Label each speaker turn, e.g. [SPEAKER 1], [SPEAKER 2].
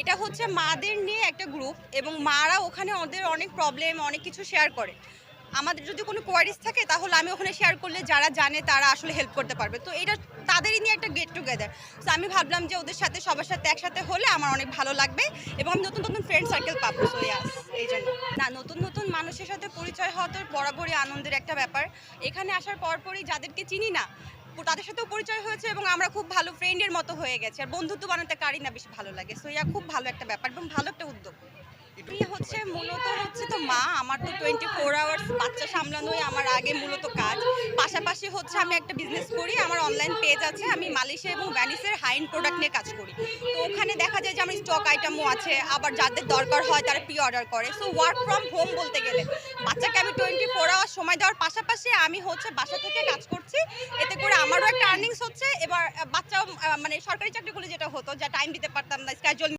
[SPEAKER 1] এটা হচ্ছে মাদের নিয়ে একটা গ্রুপ এবং মারা ওখানে ওদের অনেক প্রবলেম অনেক কিছু শেয়ার করে। আমাদের যদি কোনো কোয়ারিজ থাকে, তাহলে আমি ওখানে শেয়ার করলে যারা জানে তারা আসলে হেল্প করতে পারবে। তো এটা তাদেরই নিয়ে একটা গেট টুগেদার তো আমি ভাবলাম যে ওদের সাথে, সবার সাথে একসাথে হলে আমার অনেক ভালো লাগবে এবং আমি নতুন নতুন ফ্রেন্ড সার্কেল পাবো। এই জন্য। না, নতুন নতুন মানুষের সাথে পরিচয় হওয়া তো বরাবরই আনন্দের একটা ব্যাপার। এখানে আসার পরপরই যাদেরকে চিনি না তাদের সাথেও পরিচয় হয়েছে এবং আমরা খুব ভালো ফ্রেন্ডের মতো হয়ে গেছে। আর বন্ধুত্ব বানাতে কারি না বেশি ভালো লাগে। সো ইয়া খুব ভালো একটা ব্যাপার এবং ভালো একটা উদ্যোগ। আমি হচ্ছে মূলত হচ্ছে তো মা আমার তো টোয়েন্টি ফোর আওয়ার্স বাচ্চা সামলানোই আমার আগে মূলত কাজ। পাশাপাশি হচ্ছে আমি একটা বিজনেস করি আমার অনলাইন পেজ আছে আমি মালয়েশিয়া এবং ভ্যানিসের হাইন প্রোডাক্ট নিয়ে কাজ করি। তো ওখানে দেখা যায় যে আমার স্টক আইটেমও আছে আবার যাদের দরকার হয় তারা প্রি অর্ডার করে। সো ওয়ার্ক ফ্রম হোম বলতে গেলে বাচ্চাকে আমি টোয়েন্টি ফোর আওয়ার সময় দেওয়ার পাশাপাশি আমি হচ্ছে বাসা থেকে কাজ করছি এতে করে আমারও হচ্ছে এবার বাচ্চা মানে সরকারি চাকরিগুলো যেটা হতো যা টাইম দিতে পারতাম না স্ক্যাজুয়াল